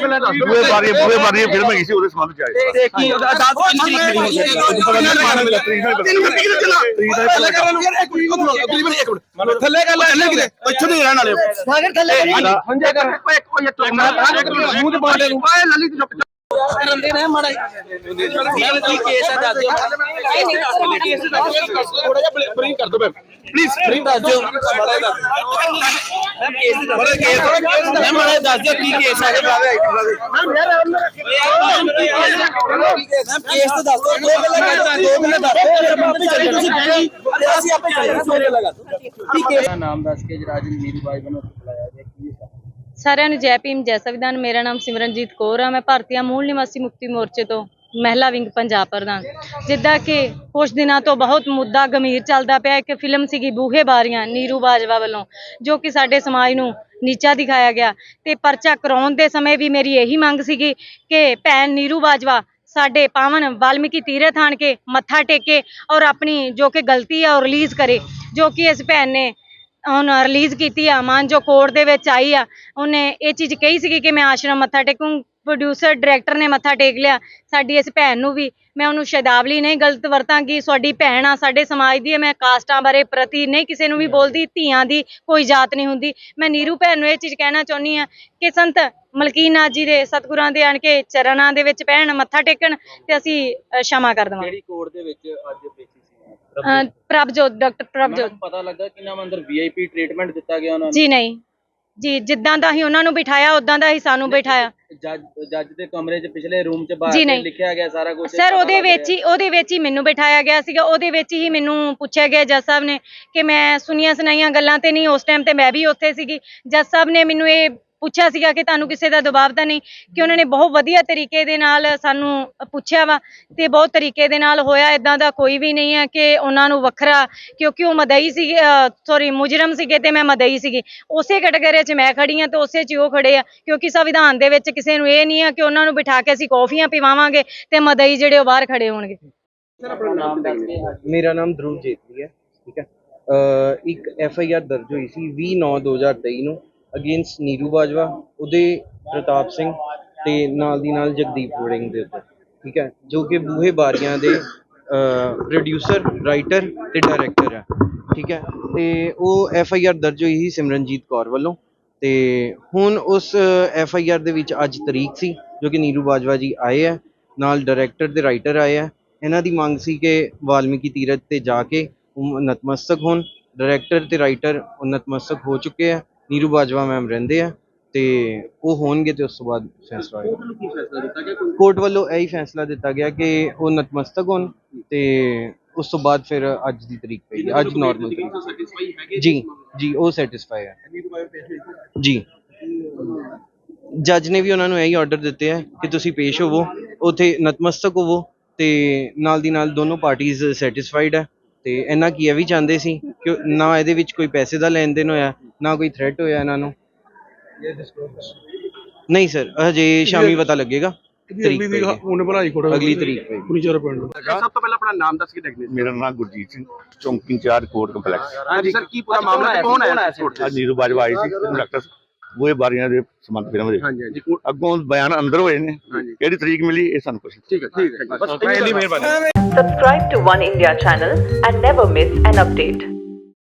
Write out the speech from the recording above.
ਬੂਹੇ ਬਾਰੀ ਬੂਹੇ ਬਾਰੀ ਫਿਲਮ ਹੈਗੀ ਸੀ ਉਹਦੇ ਸੰਬੰਧ ਚ ਆਏ। ਤੇ ਕੀ ਉਹਦਾ ਅਦਾਲਤ ਕਿੰਨੀ ਤਰੀਕ ਖੜੀ ਹੋ। ਥੱਲੇ ਗੱਲ ਥੱਲੇ ਕਿਤੇ ਇੱਥੋਂ ਦੇ ਰਹਿਣ ਵਾਲੇ ਸਾਗਰ ਥੱਲੇ ਹੁੰਜੇ ਕਰ ਕੋਈ ਕੋਈ ਇੱਕ ਮੂੰਹ ਤੇ ਬਾਲੇ ਨੂੰ ਆਏ ਲੱਲੀ ਦੀ ਚੁੱਪ ਰੰਦੇ ਨੇ ਮਾੜਾ ਕੀ ਕੇਸ ਹੈ ਦੱਸ ਦਿਓ। ਕੇਸ ਦੱਸ ਦਿਓ ਥੋੜਾ ਜਿਹਾ ਬਰੀਫ ਕਰ ਦਿਓ ਮੈਮ ਪਲੀਜ਼ ਬਰੀਫ ਦੱਸ ਦਿਓ। ਮਾੜਾ ਜਿਹਾ ਕੇਸ ਦੱਸ ਮਾੜਾ ਦੱਸ ਦਿਓ ਕੀ ਕੇਸ ਹੈ ਮੈਮ ਯਾਰ ਮੈਮ ਕੇਸ ਤਾਂ ਦੱਸ ਦਿਓ ਦੋ ਗੱਲਾਂ ਕਰ ਦੋ ਗੱਲਾਂ ਦੱਸ ਦਿਓ ਤੁਸੀਂ ਕਹੀ ਅਸੀਂ ਆਪੇ ਚੱਲੇ ਸਵੇਰੇ ਲਗਾ ਕੀ ਕੇਸ ਨਾਮ ਦੱਸ ਕੇ ਰਾਜਨ ਨੀਰੂ ਬਾਈ ਵੱਲੋਂ ਬੁਲਾਇਆ ਗਿਆ ਕੀ ਸਾਰਿਆਂ ਨੂੰ ਜੈ ਭੀਮ, ਜੈ ਸੰਵਿਧਾਨ। ਮੇਰਾ ਨਾਮ ਸਿਮਰਨਜੀਤ ਕੌਰ ਆ। ਮੈਂ ਭਾਰਤੀਆ ਮੂਲ ਨਿਵਾਸੀ ਮੁਕਤੀ ਮੋਰਚੇ ਤੋਂ। ਮਹਿਲਾ ਵਿੰਗ ਪੰਜਾਬ ਪ੍ਰਧਾਨ ਜਿੱਦਾਂ ਕਿ ਕੁਝ ਦਿਨਾਂ ਤੋਂ ਬਹੁਤ ਮੁੱਦਾ ਗੰਭੀਰ ਚੱਲਦਾ ਪਿਆ ਇੱਕ ਫਿਲਮ ਸੀਗੀ ਬੂਹੇ ਬਾਰੀਆਂ ਨੀਰੂ ਬਾਜਵਾ ਵੱਲੋਂ, ਜੋ ਕਿ ਸਾਡੇ ਸਮਾਜ ਨੂੰ ਨੀਚਾ ਦਿਖਾਇਆ ਗਿਆ। ਤੇ ਪਰਚਾ ਕਰਾਉਣ ਦੇ ਸਮੇਂ ਵੀ ਮੇਰੀ ਇਹੀ ਮੰਗ ਸੀਗੀ ਕਿ ਭੈਣ ਨੀਰੂ ਬਾਜਵਾ ਸਾਡੇ ਪਾਵਨ ਵਾਲਮੀਕੀ ਤੀਰਥ ਆਣ ਕੇ ਮੱਥਾ ਟੇਕੇ ਔਰ ਆਪਣੀ ਜੋ ਕਿ ਗਲਤੀ ਆ ਉਹ ਰਿਲੀਜ਼ ਕਰੇ। ਜੋ ਕਿ ਇਸ ਭੈਣ ਨੇ ਹੁਣ ਰਿਲੀਜ਼ ਕੀਤੀ ਆ ਮਾਨ ਜੋ ਕੋਰਟ ਦੇ ਵਿੱਚ ਆਈ ਆ। ਉਹਨੇ ਇਹ ਚੀਜ਼ ਕਹੀ ਸੀਗੀ ਕਿ ਮੈਂ ਆਸ਼ਰਮ ਮੱਥਾ ਟੇਕੂੰ। ਪ੍ਰੋਡਿਊਸਰ ਡਾਇਰੈਕਟਰ ਨੇ ਮੱਥਾ ਟੇਕ ਲਿਆ ਸਾਡੀ ਇਸ ਭੈਣ ਨੂੰ ਵੀ। ਮੈਂ ਉਹਨੂੰ ਸ਼ਬਦਾਵਲੀ ਨਹੀਂ ਗਲਤ ਵਰਤਾਂਗੀ ਤੁਹਾਡੀ ਭੈਣ ਆ ਸਾਡੇ ਸਮਾਜ ਦੀ ਮੈਂ ਕਾਸਟਾਂ ਬਾਰੇ ਪ੍ਰਤੀ ਨਹੀਂ ਕਿਸੇ ਨੂੰ ਵੀ ਬੋਲਦੀ ਧੀਆਂ ਦੀ ਕੋਈ ਜਾਤ ਨਹੀਂ ਹੁੰਦੀ। ਮੈਂ ਨੀਰੂ ਭੈਣ ਨੂੰ ਇਹ ਚੀਜ਼ ਕਹਿਣਾ ਚਾਹੁੰਦੀ ਆ ਕਿ ਸੰਤ ਮਲਕੀਨਾਥ ਜੀ ਦੇ ਸਤਿਗੁਰਾਂ ਦੇ ਆਣ ਕੇ ਚਰਨਾਂ ਦੇ ਵਿੱਚ ਪੈਣ ਮੱਥਾ ਟੇਕਣ ਤੇ ਅਸੀਂ ਸ਼ਮਾ ਕਰ ਦਵਾਂਗੇ। ਕਿਹੜੀ ਕੋਰਟ ਦੇ ਵਿੱਚ ਅੱਜ ਪੇਸ਼ੀ ਸੀ? ਪ੍ਰਭਜੋਤ ਡਾਕਟਰ ਪ੍ਰਭਜੋਤ। ਪਤਾ ਲੱਗਾ ਕਿ ਨਾ ਅੰਦਰ ਵੀਆਈਪੀ ਟ੍ਰੀਟਮੈਂਟ ਦਿੱਤਾ ਗਿਆ ਉਹਨਾਂ ਨੂੰ? ਜੀ ਨਹੀਂ। ਜੀ ਜਿੱਦਾਂ ਦਾ ਹੀ ਉਹਨਾਂ ਨੂੰ ਬਿਠਾਇਆ ਉਦਾਂ ਦਾ ਹੀ ਸਾਨੂੰ ਬਿਠਾਇਆ ਜੱਜ ਜੱਜ ਦੇ ਕਮਰੇ 'ਚ ਪਿਛਲੇ ਰੂਮ 'ਚ ਜੀ ਬਾਹਰ ਨਹੀਂ। ਲਿਖਿਆ ਗਿਆ ਸਾਰਾ ਕੁਝ ਸਰ ਉਹਦੇ ਵਿੱਚ ਹੀ ਉਹਦੇ ਵਿੱਚ ਹੀ ਮੈਨੂੰ ਬਿਠਾਇਆ ਗਿਆ ਸੀਗਾ ਉਹਦੇ ਵਿੱਚ ਹੀ ਮੈਨੂੰ ਪੁੱਛਿਆ ਗਿਆ ਜੱਜ ਸਾਹਿਬ ਨੇ ਕਿ ਮੈਂ ਸੁਣੀਆਂ ਸੁਣਾਈਆਂ ਗੱਲਾਂ ਤੇ ਨਹੀਂ ਉਸ ਟਾਈਮ ਤੇ ਮੈਂ ਵੀ ਉੱਥੇ ਸੀਗੀ ਜੱਜ ਸਾਹਿਬ ਨੇ ਮੈਨੂੰ ਇਹ ਪੁੱਛਿਆ ਸੀਗਾ ਕਿ ਤੁਹਾਨੂੰ ਕਿਸੇ ਦਾ ਦਬਾਅ ਤਾਂ ਨਹੀਂ ਕਿ ਉਹਨਾਂ ਨੇ ਬਹੁਤ ਵਧੀਆ ਤਰੀਕੇ ਦੇ ਨਾਲ ਸਾਨੂੰ ਪੁੱਛਿਆ ਵਾ ਤੇ ਬਹੁਤ ਤਰੀਕੇ ਦੇ ਨਾਲ ਹੋਇਆ ਇਦਾਂ ਦਾ ਕੋਈ ਵੀ ਨਹੀਂ ਹੈ ਕਿ ਉਹਨਾਂ ਨੂੰ ਵੱਖਰਾ ਕਿਉਂਕਿ ਉਹ ਮਦਈ ਸੀ ਸੌਰੀ ਮੁਜਰਮ ਸੀਗੇ ਤੇ ਮੈਂ ਮਦਈ ਸੀਗੀ। ਉਸੇ ਕੈਟਾਗਰੀ 'ਚ ਮੈਂ ਖੜੀ ਹਾਂ ਤੇ ਉਸੇ 'ਚ ਹੀ ਉਹ ਖੜੇ ਆ ਕਿਉਂਕਿ ਸੰਵਿਧਾਨ ਦੇ ਵਿੱਚ ਕਿਸੇ ਨੂੰ ਇਹ ਨਹੀਂ ਆ ਕਿ ਉਹਨਾਂ ਨੂੰ ਬਿਠਾ ਕੇ ਅਸੀਂ ਕੌਫੀਆਂ ਪੀਵਾਵਾਂਗੇ ਤੇ ਮਦਈ ਜਿਹੜੇ ਉਹ ਬਾਹਰ ਖੜੇ ਹੋਣਗੇ। ਮੇਰਾ ਨਾਮ ਧਰੁਵ ਜੇਤਲੀ ਹੈ ਠੀਕ ਹੈ। ਇੱਕ ਐਫ ਆਈ ਆਰ ਦਰਜ ਹੋਈ ਸੀ 20 9 2023 ਨੂੰ। ਅਗੇਂਸਟ ਨੀਰੂ ਬਾਜਵਾ ਉਹਦੇ ਪ੍ਰਤਾਪ ਸਿੰਘ ਤੇ ਨਾਲ ਦੀ ਨਾਲ ਜਗਦੀਪ ਵੜਿੰਗ ਦੇ ਉੱਤੇ, ਠੀਕ ਹੈ, ਜੋ ਕਿ ਬੂਹੇ ਬਾਰੀਆਂ ਦੇ ਪ੍ਰੋਡਿਊਸਰ ਰਾਈਟਰ ਤੇ ਡਾਇਰੈਕਟਰ ਹੈ, ਠੀਕ ਹੈ, ਤੇ ਉਹ ਐਫ ਆਈ ਆਰ ਦਰਜ ਹੋਈ ਸੀ ਸਿਮਰਨਜੀਤ ਕੌਰ ਵੱਲੋਂ, ਤੇ ਹੁਣ ਉਸ ਐਫ ਆਈ ਆਰ ਦੇ ਵਿੱਚ ਅੱਜ ਤਰੀਕ ਸੀ, ਜੋ ਕਿ ਨੀਰੂ ਬਾਜਵਾ ਜੀ ਆਏ ਹੈ, ਨਾਲ ਡਾਇਰੈਕਟਰ ਤੇ ਰਾਈਟਰ ਆਏ ਹੈ, ਇਹਨਾਂ ਦੀ ਮੰਗ ਸੀ ਕਿ ਵਾਲਮੀਕੀ ਤੀਰਥ ਤੇ ਜਾ ਕੇ ਉਹ ਨਤਮਸਤਕ ਹੋਣ ਡਾਇਰੈਕਟਰ ਤੇ ਰਾਈਟਰ ਉਹ ਨਤਮਸਤਕ ਹੋ ਚੁੱਕੇ ਆ ਨੀਰੂ ਬਾਜਵਾ ਮੈਮ ਰਹਿੰਦੇ ਆ ਤੇ ਉਹ ਹੋਣਗੇ ਤੇ ਉਸ ਤੋਂ ਬਾਅਦ ਫੈਸਲਾ ਹੋਏਗਾ। ਕੋਰਟ ਵੱਲੋਂ ਇਹੀ ਫੈਸਲਾ ਦਿੱਤਾ ਗਿਆ ਕਿ ਉਹ ਨਤਮਸਤਕ ਹੋਣ ਤੇ ਉਸ ਤੋਂ ਬਾਅਦ ਫਿਰ ਅੱਜ ਦੀ ਤਰੀਕ ਪਈ ਹੈ। ਅੱਜ ਨਾਰਮਲ ਜੀ ਜੀ ਉਹ ਸੈਟੀਸਫਾਈ ਹੈ। ਜੀ। ਜੱਜ ਨੇ ਵੀ ਉਹਨਾਂ ਨੂੰ ਇਹੀ ਆਰਡਰ ਦਿੱਤੇ ਹੈ ਕਿ ਤੁਸੀਂ ਪੇਸ਼ ਹੋਵੋ ਉੱਥੇ ਨਤਮਸਤਕ ਹੋਵੋ ਤੇ ਨਾਲ ਦੀ ਨਾਲ ਦੋਨੋਂ ਪਾਰਟੀਆਂ ਸੈਟੀਸਫਾਈਡ ਹੈ ਤੇ ਇਹਨਾਂ ਕੀ ਇਹ ਵੀ ਚਾਹੁੰਦੇ ਸੀ ਕਿ ਨਾ ਇਹਦੇ ਵਿੱਚ ਕੋਈ ਪੈਸੇ ਦਾ ਲੈਣ ਦੇਣ ਹੋਇਆ ਨਾ ਕੋਈ ਥ੍ਰੈਟ ਹੋਇਆ ਇਹਨਾਂ ਨੂੰ। ਨਹੀਂ ਸਰ ਹਜੇ ਸ਼ਾਮੀ ਪਤਾ ਲੱਗੇਗਾ। ਤਰੀਕ ਪਏਗੀ। ਉਹਨੇ ਬਣਾਈ ਕੋੜਾ ਅਗਲੀ ਤਰੀਕ ਪਏਗੀ ਪੁਨੀਚਰ ਪਿੰਡ ਸਭ ਤੋਂ ਪਹਿਲਾਂ ਆਪਣਾ ਨਾਮ ਦੱਸ ਕੇ ਦੇਖਦੇ ਮੇਰਾ ਨਾਮ ਗੁਰਜੀਤ ਸਿੰਘ ਚੌਂਕੀ ਇੰਚਾਰਜ ਕੋਰਟ ਕੰਪਲੈਕਸ। ਹਾਂਜੀ ਸਰ ਕੀ ਪੂਰਾ ਮਾਮਲਾ ਹੈ? ਕੌਣ ਆਇਆ ਸੀ? ਅੱਜ ਨੀਰੂ ਬਾਜਵਾ ਆਈ ਸੀ ਡਾਕਟਰ ਬੂਹੇ ਬਾਰੀਆਂ ਦੇ ਸੰਬੰਧ ਫਿਲਮ ਦੇ ਹਾਂਜੀ ਹਾਂਜੀ। ਅੱਗੋਂ ਬਿਆਨ ਅੰਦਰ ਹੋਏ ਨੇ। ਕਿਹੜੀ ਤਰੀਕ ਮਿਲੀ ਇਹ ਸਾਨੂੰ ਕੁਛ ਠੀਕ ਹੈ ਠੀਕ ਹੈ। ਬਸ ਪਹਿਲੀ ਮਿਹਰਬਾਨੀ। Subscribe to One India channel and never miss an update.